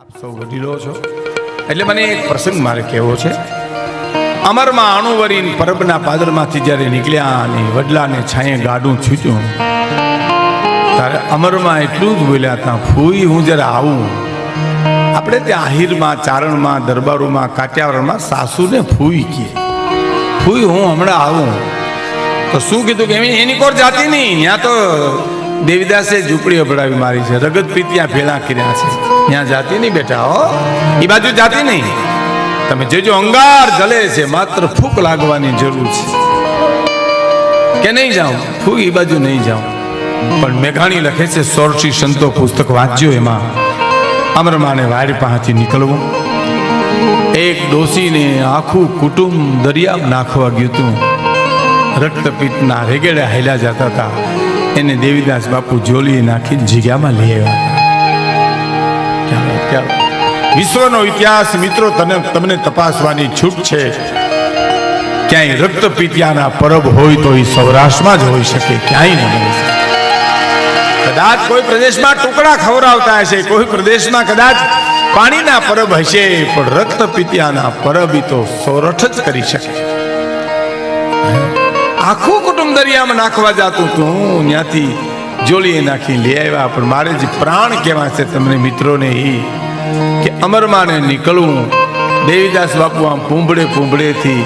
આપ સૌ વડીલો છો. એટલે મને એક પ્રસંગ મારે કહેવો છે. અમરમાં અણુવરીન પરબના પાદરમાંથી જ્યારે નીકળ્યા અને વડલાને છાંયે ગાડું છૂટ્યું, ત્યારે અમરમાં એટલું જ બોલ્યા હતા ફૂઈ હું જ્યારે આવું, આપણે ત્યાં આહિરમાં, ચારણમાં, દરબારોમાં કાઠિયાવાડમાં સાસુને ફૂઈ કીએ. ફૂઈ હું હમણાં આવું. તો શું કીધું કે એની કોર જાતી નહીં ત્યાં તો દેવીદાસે ઝૂંપડી અભડાવી મારી છે, રગત પીતિયા ભેળા કર્યા છે. ત્યાં જાતી નહીં બેટા, હો. એ બાજુ જાતી નહીં. તમે જોજો, અંગાર જલે છે, માત્ર ફૂક લાગવાની જરૂર છે. કે નહીં જાઉં? ફૂક એ બાજુ નહીં જાઉં. પણ મેઘાણી લખે છે, સોરઠી સંતો પુસ્તક વાંચ્યો એમાં. અમરમાને વાડ પાસેથી નીકળવું. એક ડોસીને આખું કુટુંબ દરિયા નાખવા ગયું હતું. રક્તપીતના રેગેડા હેલા જતા હતા. એને દેવીદાસ બાપુ જોલી નાખી જગ્યામાં લઈ આવ્યા વિશ્વનો ઇતિહાસ મિત્રો, તને તમને તપાસવાની છૂટ છે. ક્યાંય રક્તપિતિયાના પરબ હોય તો એ સૌરાષ્ટ્રમાં જ હોઈ શકે, ક્યાંય ન બની કદાચ કોઈ પ્રદેશમાં ટુકડા ખવડાવતા હશે, કોઈ પ્રદેશમાં કદાચ પાણીના પરબ હશે, પણ રક્તપિતિયાના પરબ એ તો સોરઠ જ કરી શકે. આખું કુટુંબ દરિયામાં નાખવા જાતું તું ત્યાંથી જોલીએ નાખી લઈ આવ્યા. પણ મારે જે પ્રાણ કહેવા છે તમને મિત્રોને એ કે અમરમાને નીકળવું. દેવીદાસ બાપુ આમ પૂંભળે પૂંભળેથી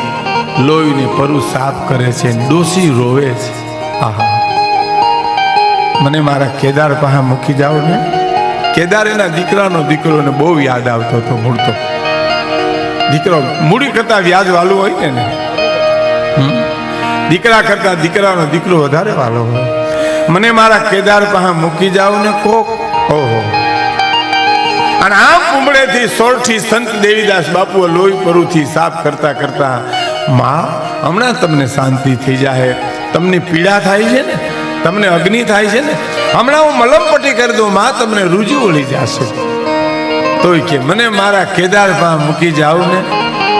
લોહીને પરુ સાફ કરે છે ડોસી રોવે છે. આહા. મને મારા કેદાર પાસે મૂકી જાઓ ને. કેદાર એના દીકરાનો દીકરોને બહુ યાદ આવતો હતો મૂળતો. દીકરો મૂડી કરતા વ્યાજ વાલું હોય ને? દીકરા કરતા દીકરાનો દીકરો વધારે વાલો હોય. મને મારા કેદાર પાસે મૂકી જાવ ને કોક. ઓહો. અને આમ કુંબળેથી સોરઠી સંત દેવીદાસ બાપુ લોહી પરુથી સાફ કરતા કરતા, માં, હમણાં તમને શાંતિ થઈ જાય તમને પીડા થાય છે ને? તમને અગ્નિ થાય છે ને? હમણાં હું મલમપટ્ટી કરી દઉં, માં, તમને રૂજી વળી જશે. તોય કે, મને મારા કેદાર પાસે મૂકી જાવ ને?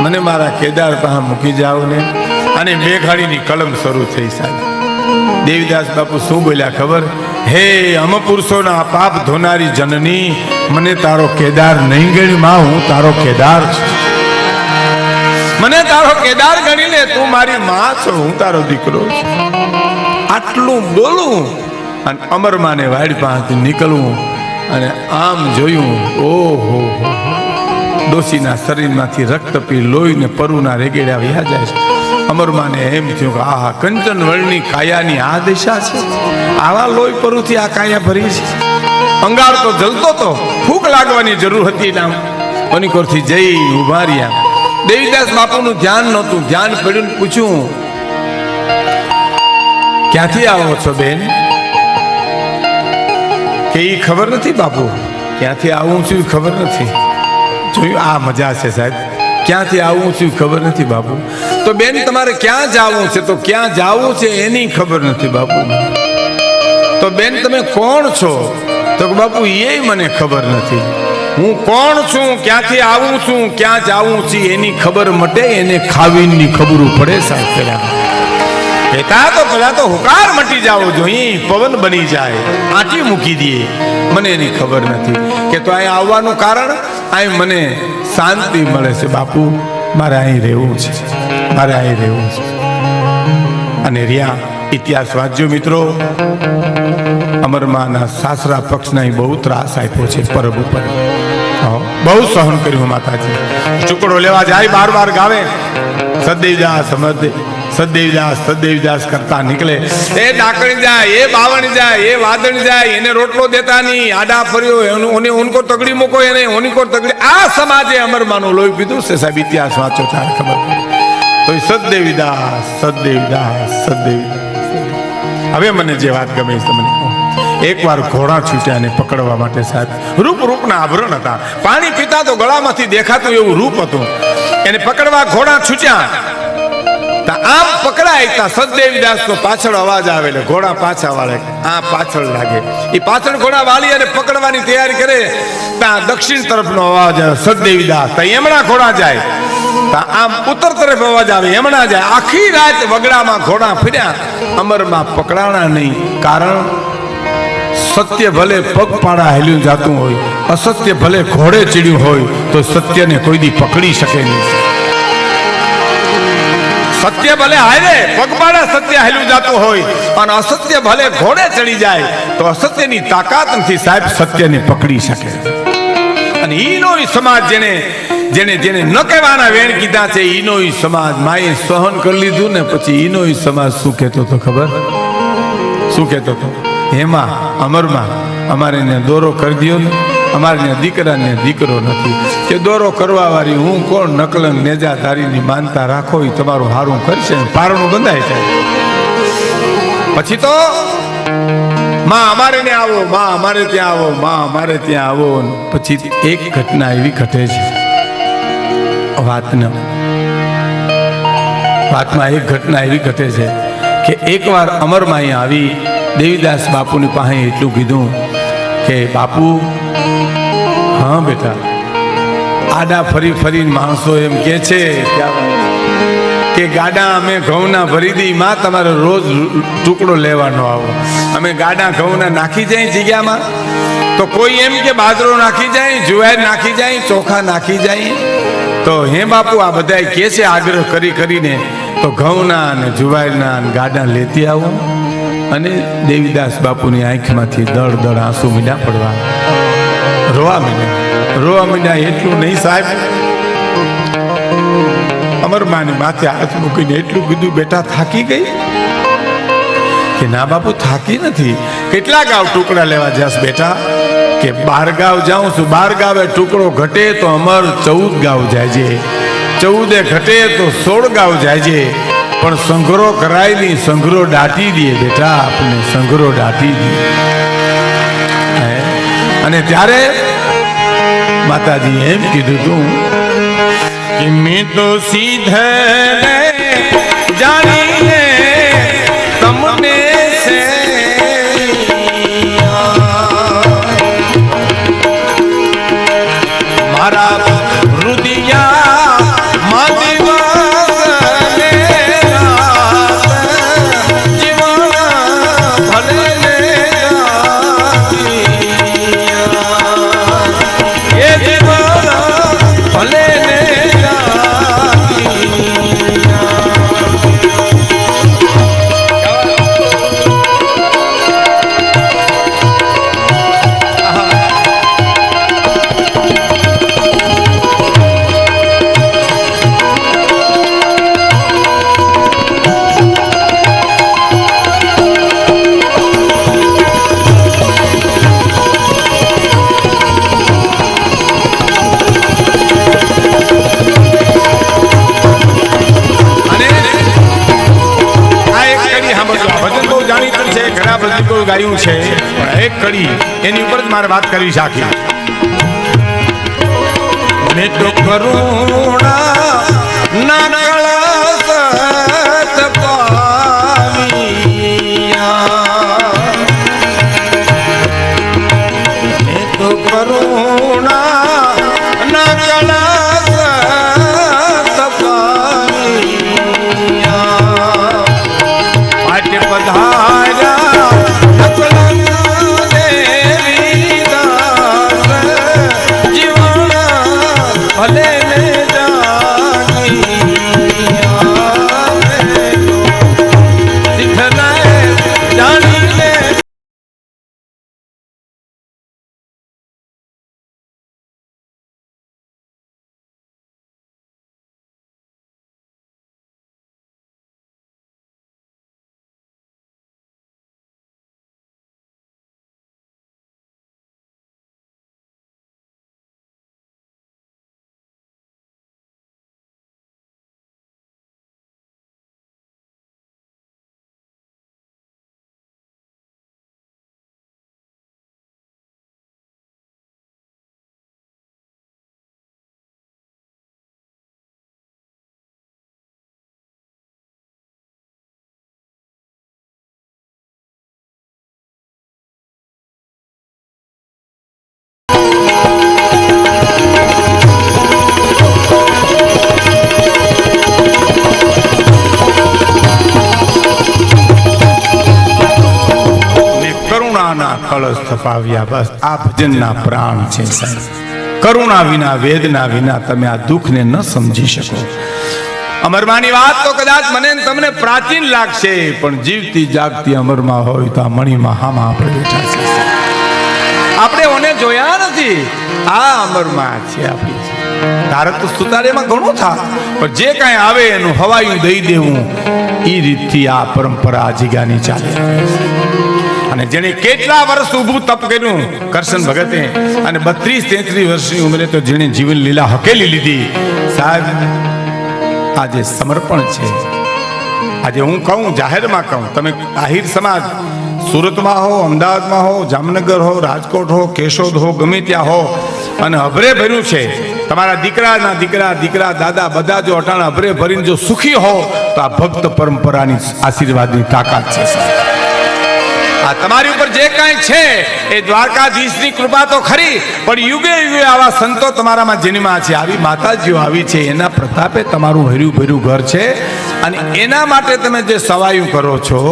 મને મારા કેદાર પાસે મૂકી જાવ ને? અને મેઘાણીની કલમ શરૂ થઈ સાહેબ. દેવીદાસ બાપુ શું બોલ્યા ખબર? હે અમપુરુષોના પાપ ધોનારી જનની, મને તારો કેદાર નહીં ગણી, માં, હું તારો કેદાર છું. મને તારો કેદાર ગણી લે તું મારી માં છો, હું તારો દીકરો આટલું બોલું અને અમરમાને વાડ પાસેથી નીકળવું અને આમ જોયું, ઓહો ડોશીના શરીરમાંથી રક્ત પી લોહીને પરુના રેગેડા વ્યા જાય છે. અમરમાને એમ થયું કે આહા, કંચન વળની કાયાની આ દિશા છે. આવા લોહી પરુથી આ કાયા ભરી છે. અંગાર તો જલતો તો ફૂક લાગવાની જરૂર હતી નામ પનિકોરથી જઈ ઊભા રહ્યા. દેવીદાસ બાપુનું ધ્યાન નહોતું. ધ્યાન પડ્યું પૂછ્યું, ક્યાંથી આવો છો બેન? કે એ ખબર નથી બાપુ. ક્યાંથી આવું છું ખબર નથી. જોયું, આ મજા છે સાહેબ. ક્યાંથી આવું છું ખબર નથી બાપુ. તો બેન, તમારે ક્યાં જાવું છે? તો ક્યાં જવું છે એની ખબર નથી બાપુ. તો બેન, તમે કોણ છો? તો બાપુ એ મને ખબર નથી. હું કોણ છું? ક્યાંથી આવું છું? ક્યાં જાવું છું? એની ખબર મટે, એને ખાવીની ખબરું પડે સાહેબ પેલા. કહેતા તો, પેલા તો હુકાર મટી જવો જોઈએ પવન બની જાય. આંટી મૂકી દઈએ મને એની ખબર નથી કે તો અહીં આવવાનું કારણ, અહીં મને શાંતિ મળે છે બાપુ. મારે અહીં રહેવું છે. મારે અહીં રહેવું છે. અને રહ્યા ઇતિહાસ વાંચજો મિત્રો. અમરમાના સાસરા પક્ષના બહુ ત્રાસ આપ્યો છે પરબ ઉપર. બહુ સહન કર્યું માતાજી. ચુકડો લેવા જાય બાર બાર ગાવે સદેવદાસ સમદે સદેવદાસ સદેવદાસ કરતા નીકળે. એ ડાકણી જાય, એ બાવણ જાય, એ વાદણ જાય, એને રોટલો દેતા નહીં આડા ફર્યો, એનું ઉનકો તગડી મૂકો, એને ઓનકો તગડી આ સમાજે અમરમાનું લોહી પીધું છે સાહેબ, ઇતિહાસ વાંચો ત્યારે ખબર તો એ સદદેવીદાસ સદદેવીદાસ સદદેવીદાસ. હવે મને જે વાત ગમે છે તમને. એકવાર ઘોડા છૂટ્યા ને પકડવા માટે સાહેબ રૂપ રૂપના આભરણ હતા. પાણી પીતા તો ગળામાંથી દેખાતું એવું રૂપ હતું. એને પકડવા ઘોડા છૂટ્યા. આમ પકડાય તા. સદદેવીદાસ નો પાછળ અવાજ આવે ને ઘોડા પાછા વાળે. આ પાછળ લાગે. એ પાછળ ઘોડા વાળી અને પકડવાની તૈયારી કરે. તા દક્ષિણ તરફનો અવાજ આવે. સદદેવીદાસ તા એમણા ઘોડા જાય. તા આમ ઉત્તર તરફ અવાજ આવે. એમણા જાય. આખી રાત વગડામાં ઘોડા ફર્યા. અમરમાં પકડાણા નહીં. કારણ સત્ય ભલે પગપાળા હેલ્યું જાતું હોય, અસત્ય ભલે ઘોડે ચીડ્યું હોય, તો સત્યને કોઈ દી પકડી શકે નહીં. સત્ય ભલે હારે, પગપાળા સત્ય હેલું જાતું હોય અને અસત્ય ભલે ઘોડે ચડી જાય, તો અસત્યની તાકાત નથી સાહેબ, સત્યને પકડી શકે. અને ઈનો સમાજ જેને જેને જેને ન કહેવાના વેણ કીધા છે ઈનો સમાજ માએ સહન કરી લીધું ને પછી ઈનો સમાજ શું કહેતો તો ખબર? શું કહેતો તો હેમાં અમરમાં, અમારે દોરો કરી દ્યો ને. અમારે ત્યાં દીકરાને દીકરો નથી. કે દોરો કરવા વાળી હું કોણ? નકલન નેજા તારીની માનતા રાખો એ તમારું હારું કરશે ને પારણું બંધાય છે પછી તો, માં અમારે ત્યાં આવો, માં અમારે ત્યાં આવો, માં અમારે ત્યાં આવો ને પછી એક ઘટના એવી ઘટે છે. વાતના, વાતમાં એક ઘટના એવી ઘટે છે કે એકવાર અમરમાં આવી દેવીદાસ બાપુની પાસે એટલું કીધું કે, બાપુ હા, બેટા. આડા ફરી ફરીને માણસો એમ કે છે કે ગાડા અમે ઘઉંના ભરી દઈ માં તમારે રોજ ટુકડો લેવાનો આવો. અમે ગાડા ઘઉંના નાખી જાય જગ્યામાં? તો કોઈ એમ કે બાજરો નાખી જાય, જુવાર નાખી જાય, ચોખા નાખી જાય? તો હે બાપુ, આ બધા કે છે આગ્રહ કરી કરીને, તો ઘઉંના અને જુવારના અને ગાડા લેતી આવો. અને દેવીદાસ બાપુની આંખમાંથી દળ દળ આંસુ મીડા પડવા. રોવા મીડ્યા. રોવા મીડ્યા એટલું નહીં સાહેબ. અમરમાની માથે હાથ મૂકીને એટલું કીધું, બેટા, થાકી ગઈ? કે ના બાપુ, થાકી નથી. કેટલા ગાવ ટુકડા લેવા જાસ બેટા? કે બાર ગાવ જાઉં છું, બાર ગાવે ટુકડો ઘટે તો અમર ચૌદ ગાવ જાય છે ચૌદે ઘટે તો સોળ ગાવ જાય છે પણ સંઘરો કરાય નહીં સંઘરો દાટી દે બેટા આપણે સંઘરો દાટી દે? અને ત્યારે માતાજી એમ કીધું તું કે મેં તો સીધે જાણીને ઘણા ગાયું છે. પણ એક કડી, એની ઉપર જ મારે વાત કરવી છે આખી. મેં તો કરુણા ના કળશ સ્થપાવ્યા બસ. આ પ્રાણ છે સાહેબ. કરુણા વિના, વેદના વિના તમે આ દુઃખને ન સમજી શકો. અમરમાની વાત તો કદાચ મને તમને પ્રાચીન લાગશે, પણ જીવતી જાગતી અમરમાં હોય તો આ મણીમાં હામાં આપણે બેઠા છે આપણે ઓને જોયા નથી. આ અમરમાં છે આપણી તારે તો સુતારેમાં ઘણું થાય પણ જે કાંઈ આવે એનું હવાયું દઈ દેવું. એ રીતથી આ પરંપરા જીગાની ચાલે. અને જેણે કેટલા વર્ષ ઊભું તપ કર્યું, કરશન ભગતે અને બત્રીસ તેત્રીસ વર્ષની ઉંમરે તો જેણે જીવન લીલા હકેલી લીધી. સાહેબ, આજે સમર્પણ છે. આજે હું કહું, જાહેરમાં કહું, તમે આહિર સમાજ, સુરતમાં હો, અમદાવાદમાં હો, જામનગર હો, રાજકોટ હો, કેશોદ હો, ગમે ત્યાં હો, અને અભરે ભર્યું છે. તમારા દીકરાના દીકરા દીકરા, દાદા, બધા જો અટાણા અભરે ભરીને જો સુખી હો, તો આ ભક્ત પરંપરાની આશીર્વાદની તાકાત છે આ તમારી ઉપર જે કાંઈ છે, એ દ્વારકાધીશની કૃપા તો ખરી, પણ યુગે યુગે આવા સંતો તમારામાં જન્મા છે. આવી માતાજીઓ આવી છે, એના પ્રતાપે તમારું હર્યું ભર્યું ઘર છે. અને એના માટે તમે જે સવાયું કરો છો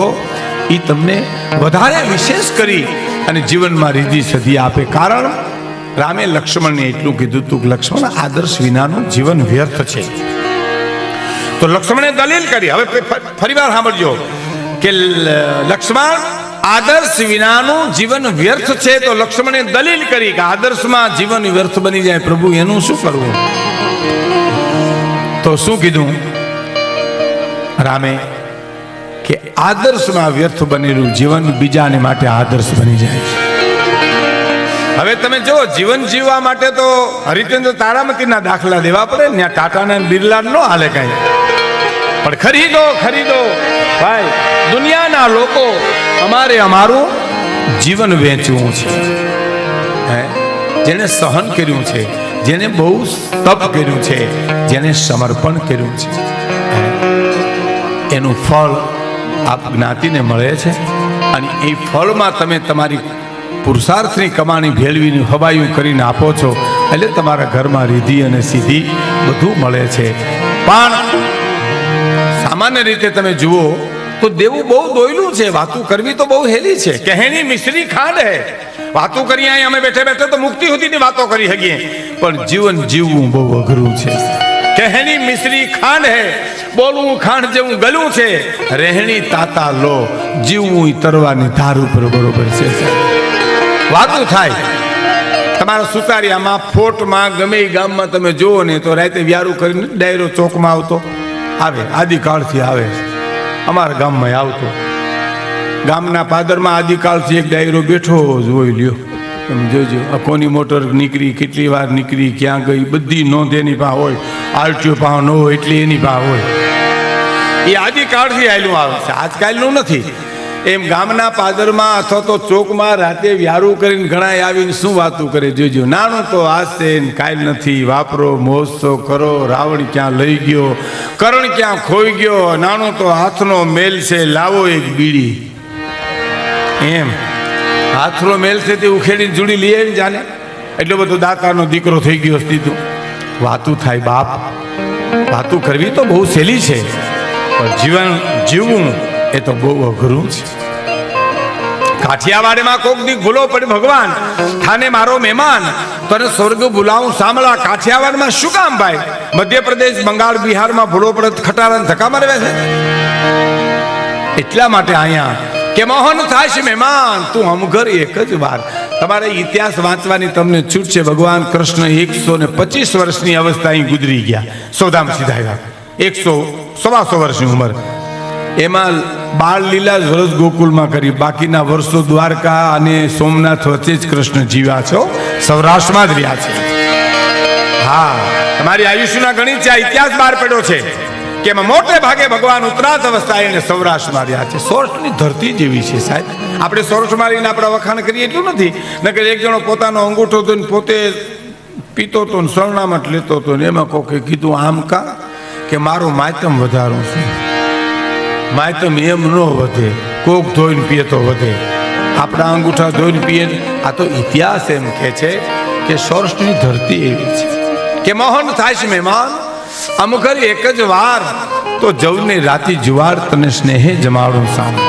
એ તમને વધારે વિશેષ કરી અને જીવનમાં રીધી સધી આપે. કારણ, રામે લક્ષ્મણને એટલું કીધું તું લક્ષ્મણ આદર્શ વિનાનું જીવન વ્યર્થ છે. તો લક્ષ્મણે દલીલ કરી. હવે ફરી વાર સાંભળજો કે લક્ષ્મણ આદર્શ વિનાનું જીવન વ્યર્થ છે તો લક્ષ્મણે દલીલ કરી કે આદર્શમાં જીવન વ્યર્થ બની જાય. પ્રભુ, એનું શું કરવું? તો શું કીધું? રામે કે આદર્શમાં વ્યર્થ બનેલું જીવન બીજાને માટે આદર્શ બની જાય હવે તમે જો જીવન જીવવા માટે તો હરિચંદ્ર તારામતીના દાખલા દેવા પડે ને ટાટાના બિરલા નો હાલે કાંઈ. પણ ખરીદો ખરીદો. ભાઈ, દુનિયાના લોકો અમારે અમારું જીવન વેચવું છે. હે? જેને સહન કર્યું છે જેને બહુ તપ કર્યું છે જેને સમર્પણ કર્યું છે. એનું ફળ આપ જ્ઞાતિને મળે છે અને એ ફળમાં તમે તમારી પુરુષાર્થની કમાણી ભેળવીને હવાયું કરીને આપો છો, એટલે તમારા ઘરમાં રીધી અને સીધી બધું મળે છે. પણ સામાન્ય રીતે તમે જુઓ તો દેવું બહુ દોયલું છે વાતું કરવી તો બહુ હેલી છે. કહેણી મિશ્રી ખાંડ. હે વાતું કરી અહીં અમે બેઠે બેઠે તો મુક્તિ સુધીની વાતો કરી શકીએ. પણ જીવન જીવવું બહુ અઘરું છે. કહેણી મિશ્રી ખાંડ. હે બોલવું ખાંડ જેવું ગલું છે. રહેણી તાતા લો જીવવું તરવાની ધાર ઉપર બરોબર છે. વાતું થાય. તમારા સુતારિયામાં ફોટમાં ગમે ગામમાં તમે જુઓ ને તો રાતે વ્યારું કરીને ડાયરો ચોકમાં આવતો. આવે, આદિકાળથી આવે અમારા ગામમાં આવતો. ગામના પાદરમાં આદિકાળથી એક ડાયરો બેઠો જોઈ લ્યો. તમે જોજો, આ કોની મોટર નીકળી, કેટલી વાર નીકળી, ક્યાં ગઈ, બધી નોંધ એની પા હોય. આરટીઓ પા ન હોય એટલી એની પા હોય. એ આદિકાળથી આવેલું આવે છે. આજકાલનું નથી. એમ ગામના પાદરમાં અથવા તો ચોકમાં રાતે વ્યારું કરીને ઘણા આવીને શું વાતું કરે? જોજો, નાનું તો આ ને કાલ નથી. વાપરો મહોત્સવ કરો, રાવણ ક્યાં લઈ ગયો? કરણ ક્યાં ખોઈ ગયો? નાનું તો હાથનો મેલ છે, લાવો એક બીડી. એમ. હાથનો મેલ છે તે ઉખેડીને જુડી લઈ આવીને જાને. એટલો બધો દાતાનો દીકરો થઈ ગયો દીધું વાતું થાય બાપ. વાતું કરવી તો બહુ સહેલી છે. પણ જીવન જીવવું એ તો બહુ અઘરું છે. કાઠિયાવાડમાં કોક દી ભૂલો પડે. ભગવાન, થાને મારો મહેમાન, તને સ્વર્ગ ભૂલાવું સાંભળા કાઠિયાવાડમાં શું કામ ભાઈ? મધ્યપ્રદેશ, બંગાળ, બિહારમાં ભૂલો પડે તો ખટારા ધક્કા મારવે છે? એટલા માટે અહીંયા કે મોહન થાય છે મહેમાન, તું હમઘર એક જ વાર. તમારે ઇતિહાસ વાંચવાની તમને છૂટ છે. ભગવાન કૃષ્ણ એકસો ને પચીસ વર્ષની અવસ્થા અહીં ગુજરી ગયા. સોદામ સીધા એકસો, સવાસો વર્ષની ઉંમર. એમાં બાળ લીલા વર્ષ ગોકુલમાં કરી બાકીના વર્ષો દ્વારકા અને સોમનાથ વચ્ચે જ કૃષ્ણ જીવ્યા છો. સૌરાષ્ટ્રમાં જ રહ્યા છે. હા, તમારી આયુષ્યના ગણિત છે ઇતિહાસ બહાર પડ્યો છે કે એમાં મોટે ભાગે ભગવાન ઉત્તરાત અવસ્થા એને સૌરાષ્ટ્રમાં રહ્યા છે. સૌરાષ્ટ્રની ધરતી જેવી છે સાહેબ. આપણે સૌરાષ્ટ્રમાં મારીને આપણે વખાણ કરીએ એટલું નથી. નકર એક જણો પોતાનો અંગૂઠો તો પોતે પીતો તો ને સરનામટ લેતો હતો ને એમાં કોકે કીધું, આમ કા કે મારું માતમ વધારું છે. માતમ એમ ન વધે. કોક ધોઈને પીએ તો વધે. આપણા અંગૂઠા ધોઈને પીએ. આ તો ઇતિહાસ એમ કે છે કે સૌરાષ્ટ્રની ધરતી એવી છે. કે મોહન થાય છે મહેમાન. અમુક એક જ વાર તો જવને રાતી જુવાર તને સ્નેહે જમાડું સામે.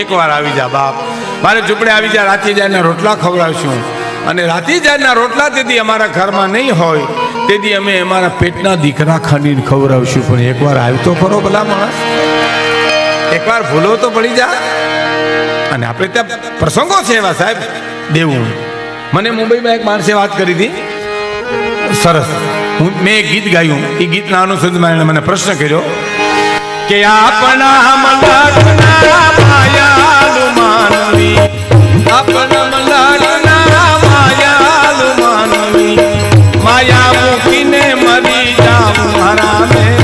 એક વાર આવી જા બાપ. મારે ઝૂંપડે આવી જાય રાતી જાયના રોટલા ખવડાવશું. અને રાતી જારના રોટલા તેથી અમારા ઘરમાં નહીં હોય, તેથી અમે અમારા પેટના દીકરા ખાંડીને ખવડાવશું. પણ એકવાર આવ્યો તો ખરો ભલા માણસ. એકવાર ભૂલો તો પડી જા. અને આપણે ત્યાં પ્રસંગો છે એવા સાહેબ. દેવું. મને મુંબઈમાં એક માણસે વાત કરી હતી. સરસ. હું મેં એક ગીત ગાયું. એ ગીતના અનુસંધાન એણે મને પ્રશ્ન કર્યો કે આપણા મલાડના માયાલુ માનવી. આપણા મલાડના માયાલુ માનવી. માયા મૂકીને મરી જાઉં હરામે